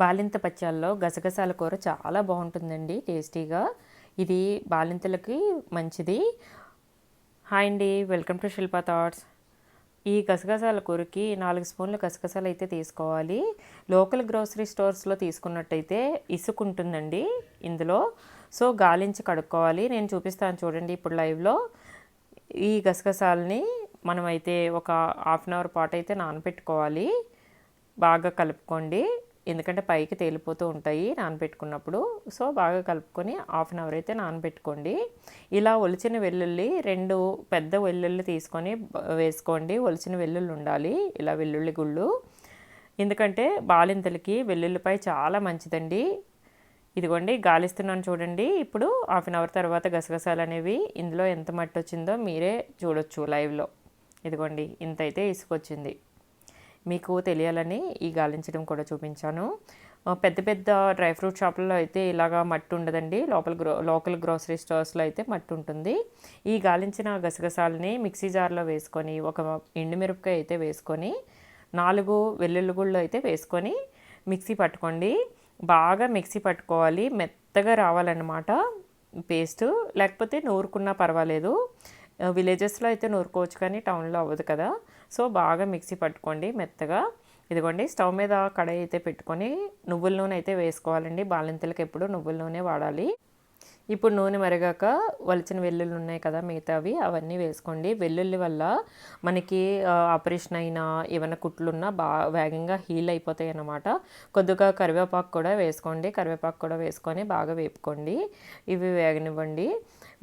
బాలింత పచ్చళ్ళలో గసగసాల కూర చాలా బాగుంటుందండి టేస్టీగా. ఇది బాలింతలకి మంచిది. హాయ్ అండి వెల్కమ్ టు శిల్పా థాట్స్. ఈ గసగసాల కూరకి నాలుగు స్పూన్ల గసగసాలు అయితే తీసుకోవాలి. లోకల్ గ్రోసరీ స్టోర్స్లో తీసుకున్నట్టయితే ఇసుక ఉంటుందండి ఇందులో. సో గాలించి కడుక్కోవాలి. నేను చూపిస్తాను చూడండి ఇప్పుడు లైవ్లో. ఈ గసగసాలని మనమైతే ఒక హాఫ్ అన్ అవర్ పాటు అయితే నానబెట్టుకోవాలి. బాగా కలుపుకోండి. ఎందుకంటే పైకి తేలిపోతూ ఉంటాయి నానబెట్టుకున్నప్పుడు. సో బాగా కలుపుకొని హాఫ్ అన్ అవర్ అయితే నానబెట్టుకోండి. ఇలా ఒలిచిన వెల్లుల్లి రెండు పెద్ద వెల్లుల్లి తీసుకొని వేసుకోండి. ఒలిచిన వెల్లుల్లి ఉండాలి. ఇలా వెల్లుల్లి గుళ్ళు. ఎందుకంటే బాలింతలకి వెల్లుల్లిపై చాలా మంచిదండి. ఇదిగోండి గాలిస్తున్నాను చూడండి. ఇప్పుడు హాఫ్ అన్ అవర్ తర్వాత గసగసాలు అనేవి ఇందులో ఎంత మట్టి వచ్చిందో మీరే చూడొచ్చు లైవ్లో. ఇదిగోండి ఇంత అయితే ఇసుకొచ్చింది. మీకు తెలియాలని ఈ గాలించడం కూడా చూపించాను. పెద్ద పెద్ద డ్రై ఫ్రూట్ షాపుల్లో అయితే ఇలాగా మట్టి ఉండదండి. లోపల గ్రో లోకల్ గ్రోసరీ స్టోర్స్లో అయితే మట్టి ఉంటుంది. ఈ గాలించిన గసగసాలని మిక్సీ జార్లో వేసుకొని ఒక ఎండుమిరపకాయ అయితే వేసుకొని నాలుగు వెల్లుల్లి గుళ్ళు అయితే వేసుకొని మిక్సీ పట్టుకోండి. బాగా మిక్సీ పట్టుకోవాలి. మెత్తగా రావాలన్నమాట పేస్ట్. లేకపోతే నూరుకున్నా పర్వాలేదు. విలేజెస్లో అయితే నూరుకోవచ్చు కానీ టౌన్లో అవ్వదు కదా. సో బాగా మిక్సీ పట్టుకోండి మెత్తగా. ఇదిగోండి స్టవ్ మీద కడాయి అయితే పెట్టుకొని నువ్వుల నూనె అయితే వేసుకోవాలండి. బాలింతలకు ఎప్పుడు నువ్వుల నూనె వాడాలి. ఇప్పుడు నూనె మరిగాక వలిచిన వెల్లుల్లి ఉన్నాయి కదా మిగతావి అవన్నీ వేసుకోండి. వెల్లుల్లి వల్ల మనకి ఆపరేషన్ అయినా ఏమైనా కుట్లున్నా బాగా వేగంగా హీల్ అయిపోతాయి అన్నమాట. కొద్దిగా కరివేపాకు కూడా వేసుకోండి. కరివేపాకు కూడా వేసుకొని బాగా వేపుకోండి. ఇవి వేగనివ్వండి.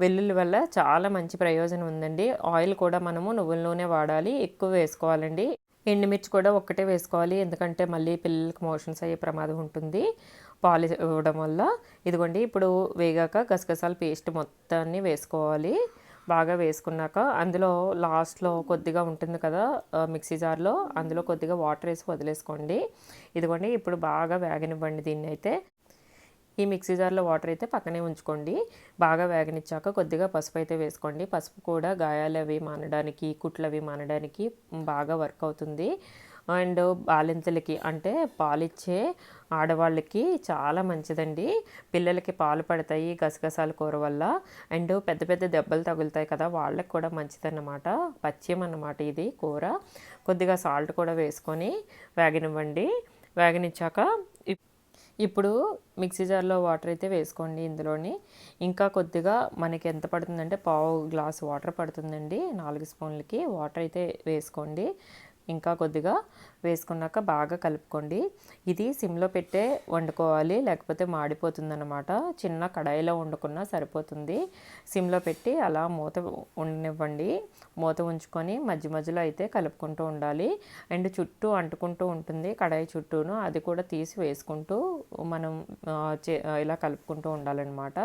వెల్లుల్లి వల్ల చాలా మంచి ప్రయోజనం ఉందండి. ఆయిల్ కూడా మనము నువ్వుల నూనె వాడాలి ఎక్కువ వేసుకోవాలండి. ఎండుమిర్చి కూడా ఒక్కటే వేసుకోవాలి ఎందుకంటే మళ్ళీ పిల్లలకి మోషన్స్ అయ్యే ప్రమాదం ఉంటుంది. పాలు ఇవ్వడం వల్ల ఇదిగోండి ఇప్పుడు వేగాక గసగసాల పేస్ట్ మొత్తాన్ని వేసుకోవాలి. బాగా వేసుకున్నాక అందులో లాస్ట్లో కొద్దిగా ఉంటుంది కదా మిక్సీ జార్లో అందులో కొద్దిగా వాటర్ వేసి వదిలేసుకోండి. ఇదిగోండి ఇప్పుడు బాగా వేగనివ్వండి దీన్ని అయితే ఈ మిక్సీ జార్లో వాటర్ అయితే పక్కనే ఉంచుకోండి. బాగా వేగనిచ్చాక కొద్దిగా పసుపు అయితే వేసుకోండి. పసుపు కూడా గాయాలు అవి మానడానికి కుట్లు అవి మానడానికి బాగా వర్క్ అవుతుంది. అండ్ బాలింతలకి అంటే పాలిచ్చే ఆడవాళ్ళకి చాలా మంచిదండి. పిల్లలకి పాలు పడతాయి గసగసాల కూర వల్ల. అండ్ పెద్ద పెద్ద దెబ్బలు తగులుతాయి కదా వాళ్ళకి కూడా మంచిదన్నమాట. పచ్చియం అన్నమాట ఇది కూర. కొద్దిగా సాల్ట్ కూడా వేసుకొని వేగనివ్వండి. వేగనిచ్చాక ఇప్పుడు మిక్సీ జార్లో వాటర్ అయితే వేసుకోండి ఇందులోని. ఇంకా కొద్దిగా మనకి ఎంత పడుతుందంటే పావు గ్లాస్ వాటర్ పడుతుందండి. నాలుగు స్పూన్లకి వాటర్ అయితే వేసుకోండి. ఇంకా కొద్దిగా వేసుకున్నాక బాగా కలుపుకోండి. ఇది సిమ్లో పెట్టే వండుకోవాలి లేకపోతే మాడిపోతుందన్నమాట. చిన్న కడాయిలో వండుకున్నా సరిపోతుంది. సిమ్లో పెట్టి అలా మూత ఉండనివ్వండి. మూత ఉంచుకొని మధ్య మధ్యలో అయితే కలుపుకుంటూ ఉండాలి. అండ్ చుట్టూ అంటుకుంటూ ఉంటుంది కడాయి చుట్టూను. అది కూడా తీసి వేసుకుంటూ మనం చే- ఇలా కలుపుకుంటూ ఉండాలన్నమాట.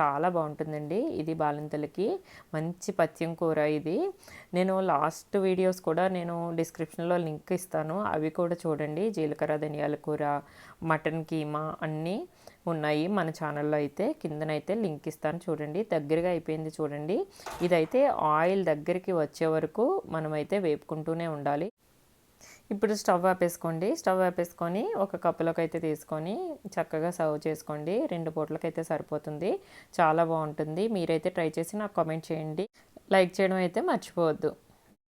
చాలా బాగుంటుందండి ఇది బాలింతలకి. మంచి పత్యం కూర ఇది. నేను లాస్ట్ వీడియోస్ కూడా నేను డిస్క్రిప్షన్లో లింక్ ఇస్తాను. అవి కూడా చూడండి. జీలకర్ర ధనియాల కూర మటన్ కీమా అన్నీ ఉన్నాయి మన ఛానల్లో అయితే. కిందనైతే లింక్ ఇస్తాను చూడండి. దగ్గరగా అయిపోయింది చూడండి. ఇదైతే ఆయిల్ దగ్గరికి వచ్చే వరకు మనమైతే వేపుకుంటూనే ఉండాలి. ఇప్పుడు స్టవ్ ఆపేసుకోండి. స్టవ్ ఆపేసుకొని ఒక కప్పులోకి అయితే తీసుకొని చక్కగా సర్వ్ చేసుకోండి. రెండు పూటలకైతే సరిపోతుంది. చాలా బాగుంటుంది. మీరైతే ట్రై చేసి నాకు కామెంట్ చేయండి. లైక్ చేయడం అయితే మర్చిపోవద్దు.